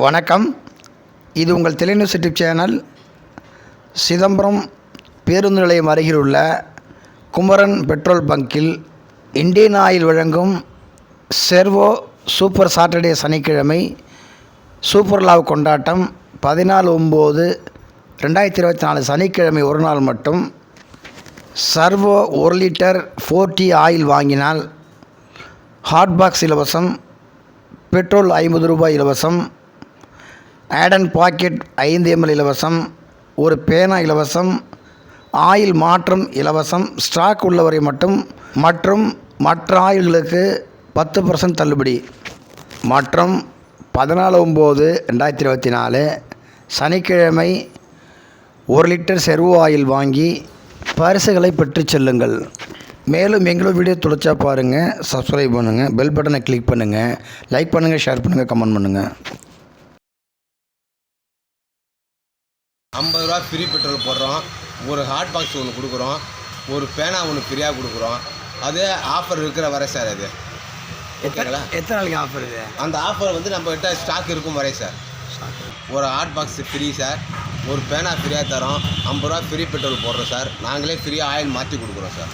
வணக்கம். இது உங்கள் தெளிநியூஸ் யூடியூப் சேனல் சிதம்பரம் பேருந்து நிலையம் அருகில் உள்ள குமரன் பெட்ரோல் பங்கில் இந்தியன் ஆயில் வழங்கும் செர்வோ சூப்பர் சாட்டர்டே சனிக்கிழமை சூப்பர் லாவ் கொண்டாட்டம் பதினாலு ஒம்பது ரெண்டாயிரத்தி இருபத்தி நாலு சனிக்கிழமை ஒரு நாள் மட்டும். சர்வோ ஒரு லிட்டர் ஃபோர்டி ஆயில் வாங்கினால் ஹாட் பாக்ஸ் இலவசம் பெட்ரோல் ஐம்பது ரூபாய் இலவசம் ஆடன் பாக்கெட் ஐந்து எம்எல் இலவசம் ஒரு பேனா இலவசம் ஆயில் மாற்றம் இலவசம் ஸ்டாக் உள்ளவரை மட்டும் மற்றும் மற்ற ஆயில்களுக்கு பத்து பர்சன்ட் தள்ளுபடி. மற்றும் பதினாலு ஒம்பது ரெண்டாயிரத்தி இருபத்தி நாலு சனிக்கிழமை ஒரு லிட்டர் செர்வோ ஆயில் வாங்கி பரிசுகளை பெற்றுச் செல்லுங்கள். மேலும் எங்களோட வீடியோ துளைச்சா பாருங்கள் சப்ஸ்கிரைப் பண்ணுங்கள் பெல் பட்டனை கிளிக் பண்ணுங்கள் லைக் பண்ணுங்கள் ஷேர் பண்ணுங்கள் கமெண்ட் பண்ணுங்கள் ஐம்பது ரூபா ஃப்ரீ பெட்ரோல் போடுறோம். ஒரு ஹாட் பாக்ஸ் ஒன்று கொடுக்குறோம். ஒரு பேனா ஒன்று ஃப்ரீயாக கொடுக்குறோம். அது ஆஃபர் இருக்கிற வரை சார் அது ஓகேங்களா? எத்தனை நாளைக்கு ஆஃபர் இது? அந்த ஆஃபர் வந்து நம்ம கிட்ட ஸ்டாக் இருக்கும் வரை சார் ஒரு ஹாட் பாக்ஸ் ஃப்ரீ சார் ஒரு பேனா ஃப்ரீயாக தரோம். ஐம்பது ரூபா ஃப்ரீ பெட்ரோல் போடுறோம் சார் நாங்களே ஃப்ரீயாக ஆயில் மாற்றி கொடுக்குறோம் சார்